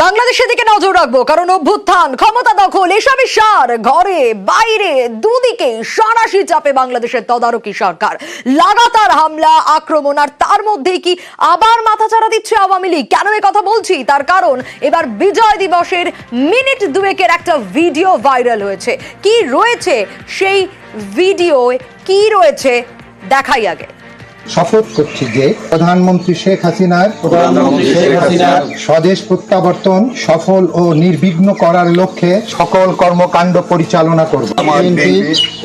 বাংলাদেশের দিকে নজর রাখব, কারণ অভ্যুত্থান, ক্ষমতা দখল এসবের সার ঘরে বাইরে, দুদিকে সারাশি চাপে বাংলাদেশের তদারকি সরকার। লাগাতার হামলা, আক্রমণ, আর তার মধ্যেই কি আবার মাথা মাথাচাড়া দিচ্ছে আওয়ামী লীগ? কেন এ কথা বলছি? তার কারণ, এবার বিজয় দিবসের মিনিট দুয়েকের একটা ভিডিও ভাইরাল হয়েছে। কি রয়েছে সেই ভিডিও কি রয়েছে, দেখাই আগে। শপথ করছি যে প্রধানমন্ত্রী শেখ হাসিনার স্বদেশ প্রত্যাবর্তন সফল ও নির্বিঘ্ন করার লক্ষ্যে সকল কর্মকাণ্ড পরিচালনা করব।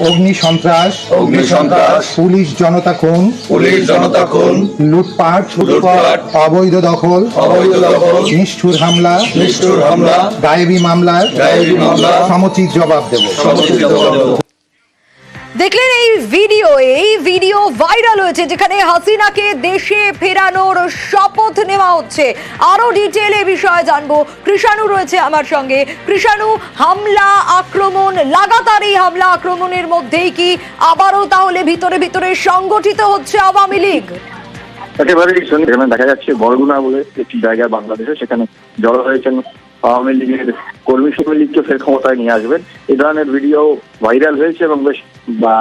অগ্নি সন্ত্রাস অগ্নি সন্ত্রাস, পুলিশ জনতা খুন পুলিশ জনতা খুন লুটপাট লুটপাট, অবৈধ দখল অবৈধ দখল নিষ্ঠুর হামলা নিষ্ঠুর হামলা গায়েবী মামলা সমুচিত জবাব দেব। সমুচিত জবাব দেখলেন এই ভিডিও এই ভিডিও ভাইরাল হয়েছে, যেখানে হাসিনাকে দেশে ফেরানোর শপথ নেওয়া হচ্ছে। আরও ডিটেল এ বিষয়ে জানব। কৃষাণু রয়েছে আমার সঙ্গে। কৃষাণু, হামলা, আক্রমণ, লাগাতার এই হামলা, আক্রমণের মধ্যেই কি আবারও তাহলে ভিতরে ভিতরে সংগঠিত হচ্ছে আওয়ামী লীগ? একেবারেই দেখা যাচ্ছে বরগুনা বলে একটি জায়গা বাংলাদেশে, সেখানে জড়ো হয়েছেন আওয়ামী লীগের কর্মী সমিতি লীগকে ফের ক্ষমতায় নিয়ে আসবেন। এই ধরনের ভিডিও ভাইরাল হয়েছে এবং বেশ, বা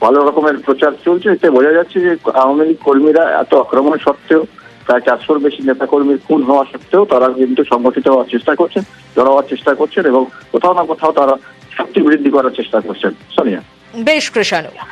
ভালো রকমের প্রচার চলছে। এতে বোঝা যাচ্ছে যে আওয়ামী লীগ কর্মীরা এত আক্রমণ সত্ত্বেও প্রায় চারশোর বেশি নেতা কর্মীর খুন হওয়া সত্ত্বেও তারা কিন্তু সংগঠিত হওয়ার চেষ্টা করছেন, জড়ো হওয়ার চেষ্টা করছেন এবং কোথাও না কোথাও তারা শক্তি বৃদ্ধি করার চেষ্টা করছেন। সোনিয়া। বেশ, কৃষাণু।